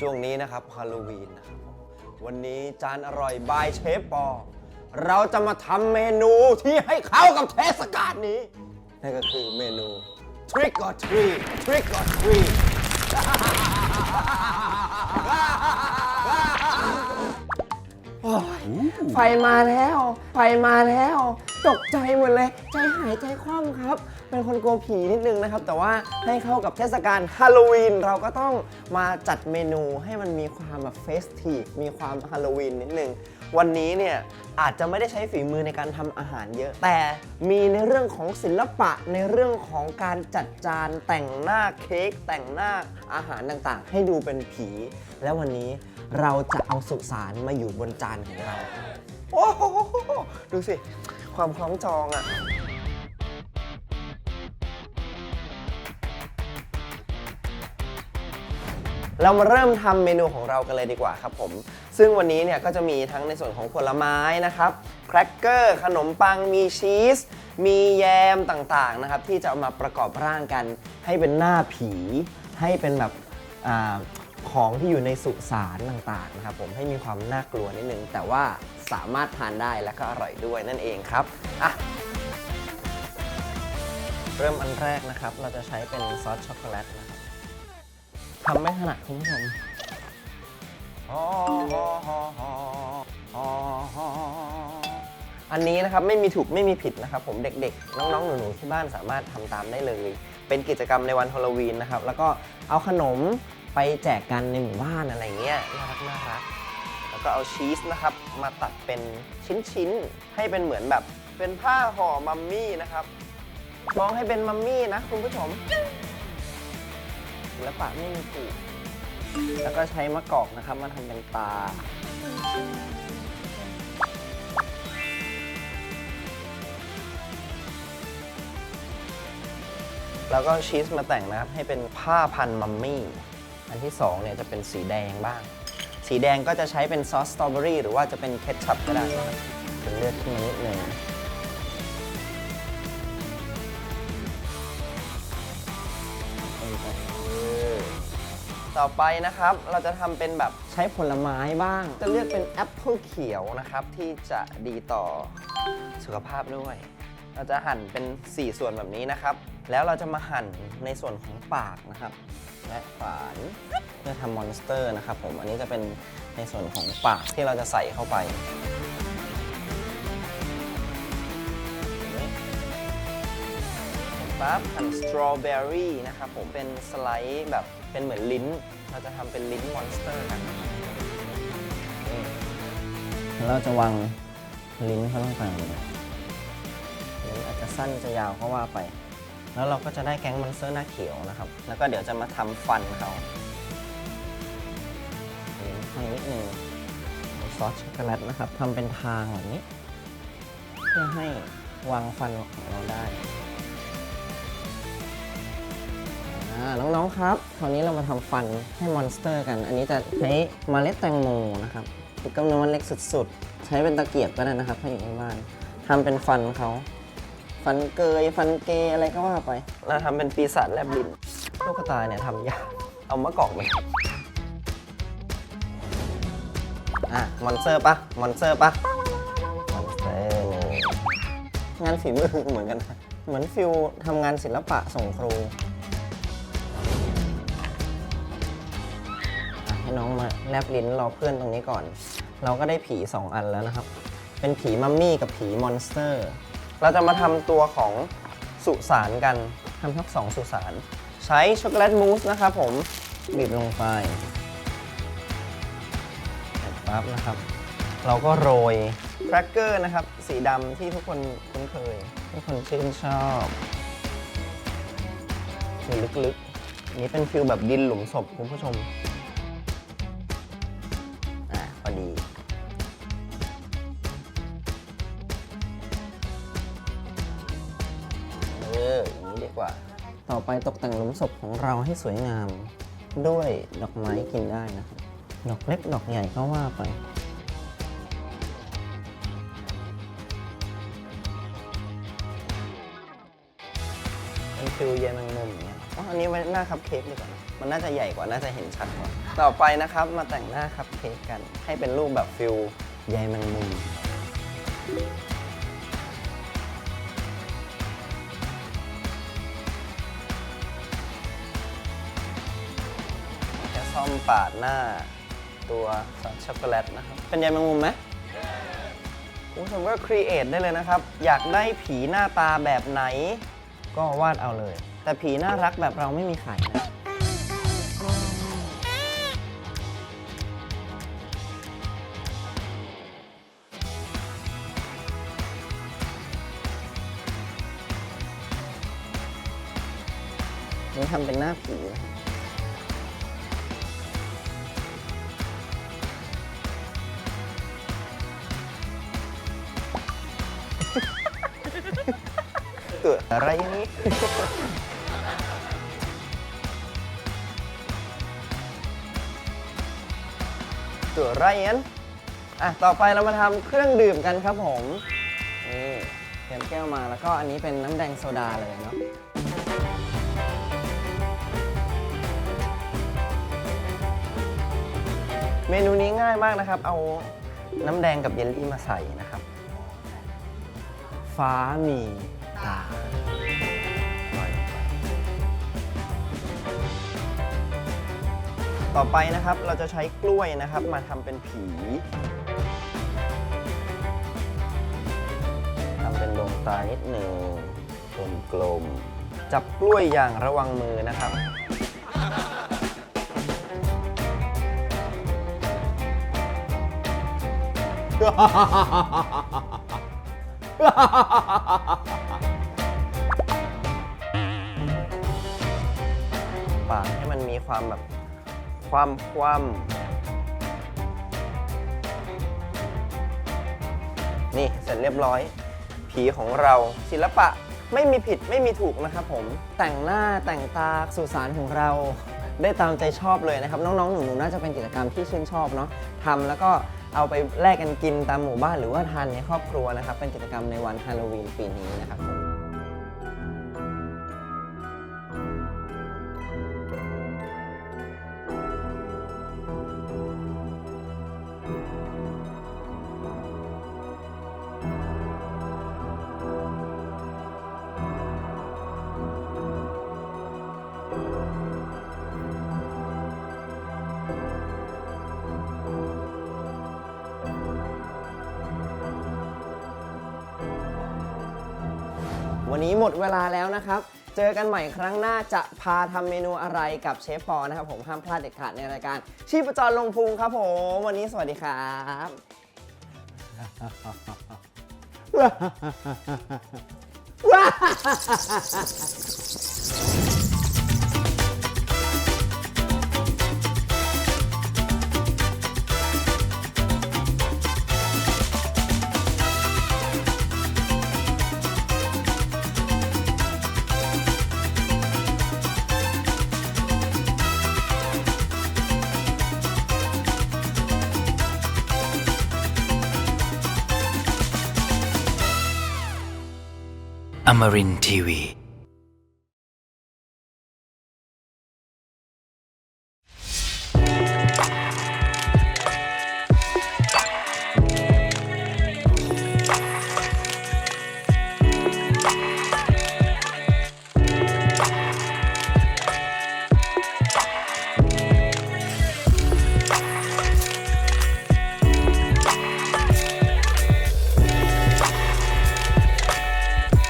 ช่วงนี้นะครับฮาโลวีนนะครับผมวันนี้จานอร่อยบายเชฟปอ เราจะมาทำเมนูที่ให้เข้ากับเทศกาลนี้ นั่นก็คือเมนู Trick or Treat Trick or Treat ไฟมาแล้ว ไฟมาแล้ว ตกใจหมดเลย ใจหายใจคว่ำครับ เป็นคนกลัวผีนิดนึงนะครับ แต่ว่าให้เข้ากับเทศกาลฮาโลวีนเราก็ต้องมาจัดเมนูให้มันมีความแบบเฟสทีฟมีความฮาโลวีนนิดนึง วันนี้เนี่ย อาจจะไม่ได้ใช้ฝีมือในการทำอาหารเยอะ แต่มีในเรื่องของศิลปะในเรื่องของการจัดจานแต่งหน้าเค้กแต่งหน้าอาหารต่างๆ ให้ดูเป็นผี แล้ววันนี้เราจะเอาสุสานมาอยู่บนจานของเรา โอ้โหดูสิ ความคล้องจองอะเรามาเริ่มทำเมนูของเรากันเลยดีกว่าครับผม ซึ่งวันนี้เนี่ยก็จะมีทั้งในส่วนของผลไม้นะครับแครกเกอร์ขนมปังมีชีส มีแยมต่างๆนะครับ ที่จะเอามาประกอบร่างกัน ให้เป็นหน้าผี ให้เป็นแบบอาของที่อยู่ในสุสานต่างๆนะครับผมให้มีความน่ากลัวนิดนึง แต่ว่าสามารถทานได้และก็อร่อยด้วยนั่นเองครับอะเริ่มอันแรกนะครับ เราจะใช้เป็นซอสช็อกโกแลตนะครับทำไม่ถนัดคุณผู้ชม อันนี้นะครับไม่มีถูกไม่มีผิดนะครับ ผมเด็กๆ น้องๆ หนูๆ ที่บ้านสามารถทำตามได้เลย เป็นกิจกรรมในวันฮาโลวีนนะครับ แล้วก็เอาขนมไปแจกกันในหมู่บ้านอะไรเงี้ยน่ารักน่ารักแล้วก็เอาชีสนะครับ มาตัดเป็นชิ้นๆ ให้เป็นเหมือนแบบเป็นผ้าห่อมัมมี่นะครับมองให้เป็นมัมมี่นะคุณผู้ชมศิลปะไม่มีถูก แล้วก็ใช้มะกอกนะครับมาทำเป็นตา แล้วก็ชีสมาแต่งนะครับให้เป็นผ้าพันมัมมี่ อันที่สองเนี่ยจะเป็นสีแดงบ้าง สีแดงก็จะใช้เป็นซอสสตรอเบอรี่หรือว่าจะเป็นเคทชัพก็ได้นะครับเป็นเลือดขึ้นมานิดนึง ต่อไปนะครับ เราจะทำเป็นแบบใช้ผลไม้บ้าง จะเลือกเป็นแอปเปิลเขียวนะครับ ที่จะดีต่อสุขภาพด้วย เราจะหั่นเป็น 4 ส่วนแบบนี้นะครับ แล้วเราจะมาหั่นในส่วนของปากนะครับ และฝานเพื่อทำมอนสเตอร์นะครับผมอันนี้จะเป็นในส่วนของปากที่เราจะใส่เข้าไป ปั๊บหั่นสตรอเบอรี่นะครับผมเป็นสไลด์แบบเป็นเหมือนลิ้น เราจะทำเป็นลิ้นมอนสเตอร์กันนี่แล้วเราจะวางลิ้นเขาลงไปเลยลิ้นอาจจะสั้นจะยาวก็ว่าไป แล้วเราก็จะได้แก๊งมอนสเตอร์หน้าเขียวนะครับ แล้วก็เดี๋ยวจะมาทำฟันเขาลิ้นให้นิดนึงซอสช็อกโกแลตนะครับทำเป็นทางแบบนี้ เพื่อให้วางฟันของเราได้ น้องๆครับ คราวนี้เรามาทำฟันให้มอนสเตอร์กัน อันนี้จะใช้เมล็ดแตงโมนะครับคือกำนิดมันเล็กสุดๆ ใช้เป็นตะเกียบก็ได้นะครับ ถ้าอยู่ที่บ้านทำเป็นฟันเขา ฟันเกย ฟันเกยอะไรก็ว่าไปเราทำเป็นปีศาจแลบลิ้นลูกตาเนี่ยทำยาก เอามะกอกไหมอะ มอนสเตอร์ปะมอนสเตอร์ปะมอนสเตอร์งานฝีมือเหมือนกันนะเหมือนฟิลทำงานศิลปะส่งครู ให้น้องมาแลบลิ้นรอเพื่อนตรงนี้ก่อน เราก็ได้ผี 2 อันแล้วนะครับ เป็นผีมัมมี่กับผีมอนสเตอร์ เราจะมาทำตัวของสุสานกันทำทั้งสองสุสานใช้ช็อกโกแลตมูสนะครับผมบีบลงไปเสร็จปั๊บนะครับ เราก็โรยแครกเกอร์นะครับ สีดำที่ทุกคนคุ้นเคย ทุกคนชื่นชอบคือลึกๆนนี้เป็นฟิลแบบดินหลุมศพคุณผู้ชม ไปตกแต่งหลุมศพของเราให้สวยงาม ด้วยดอกไม้กินได้นะครับดอกเล็กดอกใหญ่ก็ว่าไปอเป็นฟิลเยนแมงมุมเงี้ยอ๋ออันนี้ไว้หน้าคัพเค้กดีกว่านะมันน่าจะใหญ่กว่า น่าจะเห็นชัดกว่า ต่อไปนะครับ มาแต่งหน้าคัพเค้กกัน ให้เป็นรูปแบบฟิลใยแมงมุม มปาดหน้า ตัวซอสช็อกโกแลตนะครับ เป็นใยแมงมุมไหมคุณผู้ชมก็ครีเอทได้เลยนะครับ อยากได้ผีหน้าตาแบบไหน ก็วาดเอาเลย แต่ผีน่ารักแบบเราไม่มีขายนะนี่ทำเป็นหน้าผีนะครับ กิดอะไรนี้ ตัวไรยันอะ ต่อไปเรามาทำเครื่องดื่มกันครับผม นี่เตรียมแก้วมาแล้วก็อันนี้เป็นน้ำแดงโซดาเลยเนาะเมนูนี้ง่ายมากนะครับ เอาน้ำแดงกับเยลลี่มาใส่นะครับ ฟ้ามี ต่อไปนะครับเราจะใช้กล้วยนะครับ มาทำเป็นผีทำเป็นดวงตานิดหนึ่งกลมๆจับกล้วยอย่างระวังมือนะครับปากให้มันมีความแบบ ความคว่ำนี่เสร็จเรียบร้อย ผีของเราศิลปะไม่มีผิดไม่มีถูกนะครับผม แต่งหน้าแต่งตาสุสานของเราได้ตามใจชอบเลยนะครับ น้องๆ หนูๆน่าจะเป็นกิจกรรมที่ชื่นชอบเนาะทำแล้วก็เอาไปแลกกันกินตามหมู่บ้านหรือว่าทานในครอบครัวนะครับ เป็นกิจกรรมในวันฮาโลวีนปีนี้นะครับผม วันนี้หมดเวลาแล้วนะครับ เจอกันใหม่ครั้งหน้าจะพาทำเมนูอะไรกับเชฟปอนะครับผมห้ามพลาดเด็ดขาดในรายการชีพจรลงพุงครับผม วันนี้สวัสดีครับ Amarin Tiwi.